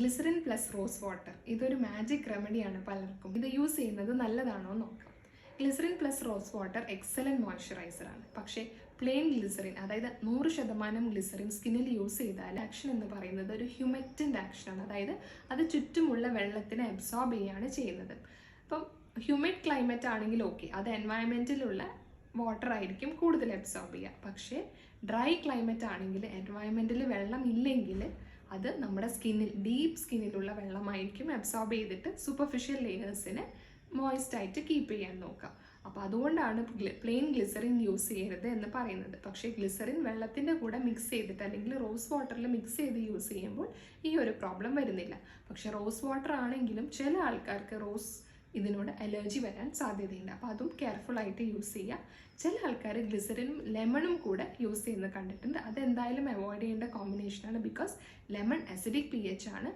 Glycerin plus rose water ഇതൊരു magic റെമഡിയാണ് പലർക്കും. ഇത് യൂസ് ചെയ്യുന്നത് നല്ലതാണോ നോക്കാം. Glycerin plus rose water excellent moisturiser ആണ്. പക്ഷേ പ്ലെയിൻ ഗ്ലിസറിൻ അതായത് നൂറ് ശതമാനം ഗ്ലിസറിൻ സ്കിന്നിൽ യൂസ് ചെയ്താൽ ആക്ഷൻ എന്ന് പറയുന്നത് ഒരു ഹ്യൂമറ്റന്റ് ആക്ഷനാണ് അതായത് അത് ചുറ്റുമുള്ള വെള്ളത്തിനെ അബ്സോർബ് ചെയ്യുകയാണ് ചെയ്യുന്നത്. അപ്പം ഹ്യൂമിഡ് ക്ലൈമറ്റ് ആണെങ്കിൽ ഓക്കെ അത് എൻവയൺമെന്റിലുള്ള വാട്ടർ ആയിരിക്കും കൂടുതൽ അബ്സോർബ് ചെയ്യുക. പക്ഷേ ഡ്രൈ ക്ലൈമറ്റ് ആണെങ്കിൽ എൻവയൺമെന്റിൽ വെള്ളം ഇല്ലെങ്കിൽ അത് നമ്മുടെ സ്കിന്നിൽ ഡീപ്പ് സ്കിന്നിലുള്ള വെള്ളമായിരിക്കും അബ്സോർബ് ചെയ്തിട്ട് സൂപ്പർഫിഷ്യൽ ലെയേഴ്സിനെ മോയിസ്റ്റ് ആയിട്ട് കീപ്പ് ചെയ്യാൻ നോക്കുക. അപ്പോൾ അതുകൊണ്ടാണ് പ്ലെയിൻ ഗ്ലിസറിൻ യൂസ് ചെയ്യരുത് എന്ന് പറയുന്നത്. പക്ഷേ ഗ്ലിസറിൻ വെള്ളത്തിന്റെ കൂടെ മിക്സ് ചെയ്തിട്ട് അല്ലെങ്കിൽ റോസ് വാട്ടറിൽ മിക്സ് ചെയ്ത് യൂസ് ചെയ്യുമ്പോൾ ഈ ഒരു പ്രോബ്ലം വരുന്നില്ല. പക്ഷേ റോസ് വാട്ടർ ആണെങ്കിലും ചില ആൾക്കാർക്ക് റോസ് ഇതിനോട് അലർജി വരാൻ സാധ്യതയുണ്ട്. അപ്പോൾ അതും കെയർഫുൾ ആയിട്ട് യൂസ് ചെയ്യുക ചില ആൾക്കാർ ഗ്ലിസറിനും ലെമണും കൂടെ യൂസ് ചെയ്യുന്നത് കണ്ടിട്ടുണ്ട്. അതെന്തായാലും അവോയ്ഡ് ചെയ്യേണ്ട കോമ്പിനേഷനാണ് because lemon acidic P H ആണ്.